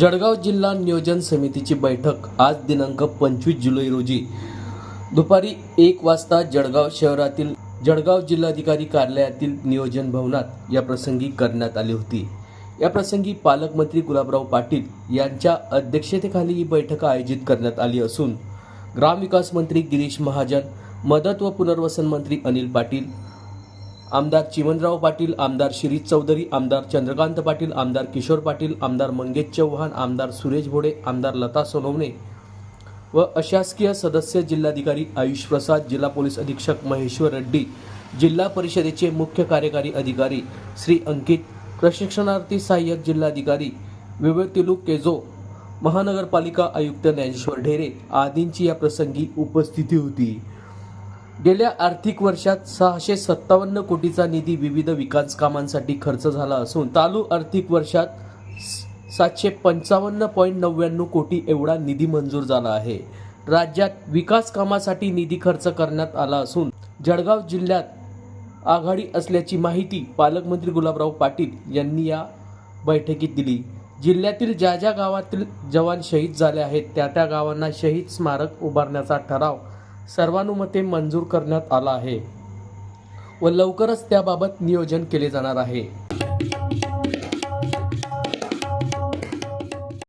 जळगाव जिल्हा नियोजन समितीची बैठक आज दिनांक पंचवीस जुलै रोजी. दुपारी एक वाजता जळगाव शहरातील जळगाव जिल्हाधिकारी कार्यालयातील नियोजन भवनात या प्रसंगी करण्यात आली होती. या प्रसंगी पालकमंत्री गुलाबराव पाटील यांच्या अध्यक्षतेखाली ही बैठक आयोजित करण्यात आली असून ग्रामविकास मंत्री गिरीश महाजन मदत व पुनर्वसन मंत्री अनिल पाटील आमदार चिमनराव पाटील आमदार शिरीष चौधरी आमदार चंद्रकांत पाटील आमदार किशोर पाटील आमदार मंगेश चव्हाण आमदार सुरेश भोडे आमदार लता सोनवणे व अशासकीय सदस्य जिल्हाधिकारी आयुष प्रसाद जिल्हा पोलीस अधीक्षक महेश्वर रेड्डी जिल्हा परिषदेचे मुख्य कार्यकारी अधिकारी श्री अंकित प्रशिक्षणार्थी सहाय्यक जिल्हाधिकारी विवेतिलू केजो महानगरपालिका आयुक्त ज्ञानेश्वर ढेरे आदींची या प्रसंगी उपस्थिती होती. गेल्या आर्थिक वर्षात सहाशे सत्तावन्न कोटीचा निधी विविध विकास कामांसाठी खर्च झाला असून चालू आर्थिक वर्षात सातशे पंचावन्न पॉईंट नव्याण्णव कोटी एवढा निधी मंजूर झाला आहे. राज्यात विकास कामासाठी निधी खर्च करण्यात आला असून जळगाव जिल्ह्यात आघाडी असल्याची माहिती पालकमंत्री गुलाबराव पाटील यांनी या बैठकीत दिली. जिल्ह्यातील ज्या ज्या गावातील जवान शहीद झाले आहेत त्या त्या गावांना शहीद स्मारक उभारण्याचा ठराव सर्वानुमते मंजूर करण्यात आला आहे व लवकरच त्याबाबत नियोजन केले जाणार आहे.